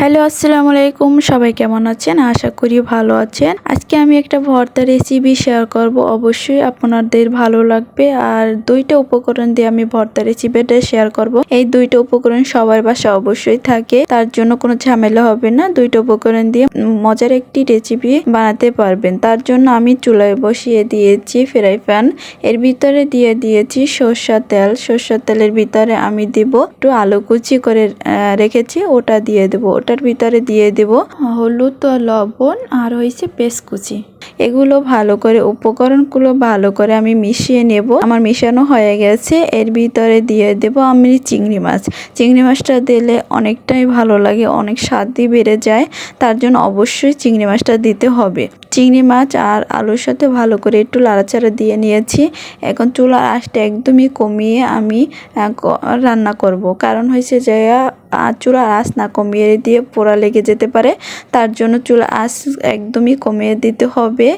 Hello, আসসালামু আলাইকুম। সবাই কেমন আছেন? আশা করি ভালো আছেন। আজকে আমি একটা ভর্তা রেসিপি শেয়ার করব। অবশ্যই আপনাদের ভালো লাগবে। আর দুইটা উপকরণ দিয়ে আমি ভর্তা রেসিপিটা শেয়ার করব। এই দুইটা উপকরণ সবার বাসা অবশ্যই থাকে। তার জন্য কোনো ঝামেলা হবে না। দুইটা উপকরণ দিয়ে মজার একটি রেসিপি বানাতে পারবেন। তার জন্য আমি চুলায় বসিয়ে দিয়েছি ফ্রাই প্যান এর ভিতরে দিয়ে দিয়েছি সর্ষা তেল। সর্ষা তেলের ভিতরে আমি দিব একটু আলু কুচি করে রেখেছি। ওটা দিয়ে দেবো। ওটার ভিতরে দিয়ে দেব, হলুদ লবণ আর হয়েছে পেস্ট এগুলো ভালো করে, উপকরণগুলো ভালো করে আমি মিশিয়ে নেব। আমার মিশানো হয়ে গেছে, এর ভিতরে দিয়ে দেব আমি চিংড়ি মাছ। চিংড়ি মাছটা দিলে অনেকটাই ভালো লাগে, অনেক স্বাদই বেড়ে যায়, তার জন্য অবশ্যই চিংড়ি মাছটা দিতে হবে। চিংড়ি মাছ আর আলুর সাথে ভালো করে একটু লাড়াচাড়া দিয়ে নিয়েছি। এখন চুলার আঁচটা একদমই কমিয়ে আমি রান্না করব। কারণ হয়েছে যে চুলার আঁচ না কমিয়ে দিয়ে পোড়া লেগে যেতে পারে, তার জন্য চুলা আঁচ একদমই কমিয়ে দিতে হবে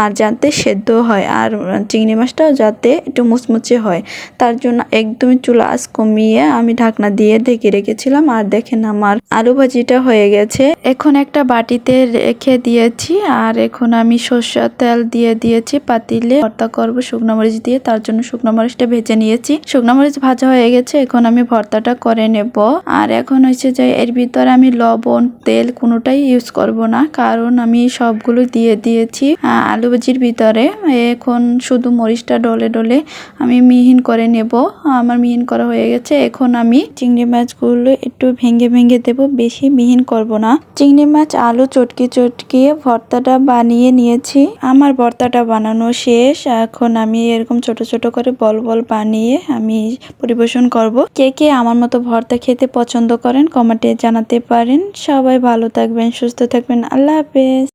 আর যাতে সেদ্ধ হয়। আর চিংড়ি মাছটাও যাতে একটু মুচমুচে হয়, তার জন্য একদমই চুলা আঁচ কমিয়ে আমি ঢাকনা দিয়ে ঢেকে রেখেছিলাম। আর দেখেন আমার আলু ভাজিটা হয়ে গেছে। এখন একটা বাটিতে রেখে দিয়েছি। আর এখন আমি সর্ষের তেল দিয়ে দিয়েছি, পাতিলে ভর্তা করব শুকনো মরিচ দিয়ে, তার জন্য শুকনো মরিচটা ভেজে নিয়েছি। শুকনো মরিচ ভাজা হয়ে গেছে, এখন আমি ভর্তাটা করে নেব। আর এখন হচ্ছে যে এর ভিতরে আমি লবণ, তেল কোনোটাই ইউজ করব না। কারণ আমি সবগুলো দিয়ে দিয়েছি আলু ভাজির ভিতরে। এখন শুধু মরিচটা ডলে ডলে আমি মিহিন করে নেব। আমার মিহিন করা হয়ে গেছে। এখন আমি চিংড়ি মাছগুলো একটু ভেঙে ভেঙে দেব, বেশি মিহিন করব না। চিংড়ি মাছ, আলু চটকে চটকিয়ে ভর্তাটা বানিয়ে নিয়েছি। আমার ভর্তাটা বানানো শেষ। এখন আমি এরকম ছোট ছোট করে বল বল বানিয়ে আমি পরিবেশন করব। কে কে আমার মতো ভর্তা খেতে পছন্দ করেন কমেন্টে জানাতে পারেন। সবাই ভালো থাকবেন সুস্থ থাকবেন। আল্লাহ হাফেজ।